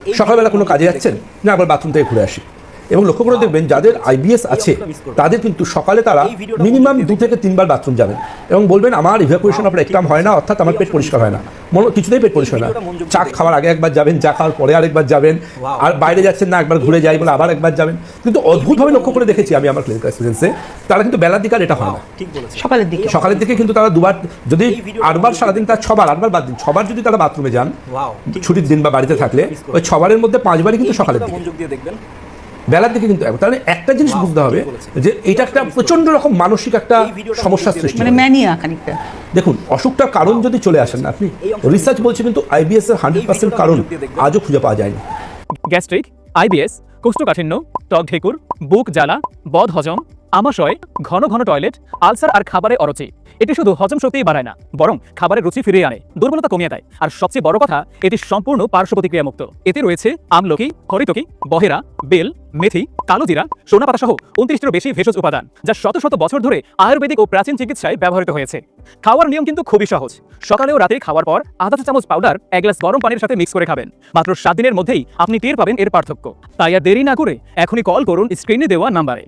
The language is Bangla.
সকালবেলা কোনো কাজে যাচ্ছেন? না আবার বাথরুম থেকে ঘুরে আসি। এবং লক্ষ্য করে দেখবেন যাদের আইবিএস আছে তাদের কিন্তু সকালে তারা মিনিমাম দু থেকে তিনবার বাথরুম যাবেন। এবং বলবেন আমার ইভ্যাকুয়েশন আপনার একদম হয় না অর্থাৎ আমার পেট পরিষ্কার হয় না। মনে কিছুতেই পেট পরিষ্কার হয় না। চা খাওয়ার আগে একবার যাবেন চা খাওয়ার পরে আরেকবার যাবেন। আর বাইরে যাচ্ছেন না একবার ঘুরে যাই বলে আবার একবার যাবেন। কিন্তু অদ্ভুতভাবে লক্ষ্য করে দেখেছি আমি আমার ক্লিনিক্যাল এক্সপিরিয়েন্সে তারা কিন্তু বেলার দিকে আর এটা হয় না। সকালের দিকে। সকালের দিকে কিন্তু তারা দুবার যদি আটবার সারাদিন তার ছবার আটবার বাদ দিন ছবার যদি তারা বাথরুমে যান ছুটির দিন বা বাড়িতে থাকলে ওই ছবারের মধ্যে পাঁচবারই কিন্তু সকালের দিকে। দেখবেন। বেলার দিকে কিন্তু তাহলে একটা জিনিস বুঝতে হবে যে এটা একটা প্রচণ্ড রকম মানসিক একটা সমস্যা সমস্যার সৃষ্টি মানে ম্যানিয়া খানিকটা। দেখুন অসুখটার কারণ যদি চলে আসেন না আপনি রিসার্চ বলছে কিন্তু আইবিএস এর হান্ড্রেড পার্সেন্ট কারণ। আজও খুঁজে পাওয়া যায়নি। গ্যাস্ট্রিক আইবিএস কোষ্ঠকাঠিন্য টক ঢেকুর বুক জ্বালা বদ হজম আমাশয়, ঘন ঘন টয়লেট, আলসার আর খাবারে অরুচি। এটি শুধু হজম শক্তিই বাড়ায় না, বরং খাবারের রুচি ফিরিয়ে আনে, দুর্বলতা কমিয়ে দেয়। আর সবচেয়ে বড় কথা, এটি সম্পূর্ণ পার্শ্ব প্রতিক্রিয়া মুক্ত এতে রয়েছে আমলকি হরিতকি বহেরা, বেল, মেথি কালোজিরা সোনাপাতা সহ উনত্রিশটিরও বেশি ভেষজ উপাদান, যা শত শত বছর ধরে আয়ুর্বেদিক ও প্রাচীন চিকিৎসায় ব্যবহৃত হয়েছে। খাওয়ার নিয়ম কিন্তু খুবই সহজ। সকালে ও রাতে খাওয়ার পর আধা চা চামচ পাউডার, এক গ্লাস গরম পানির সাথে মিক্স করে খাবেন। মাত্র সাত দিনের মধ্যেই আপনি টের পাবেন এর পার্থক্য। তাই আর দেরি না করে এখনই কল করুন স্ক্রিনে দেওয়া নাম্বারে।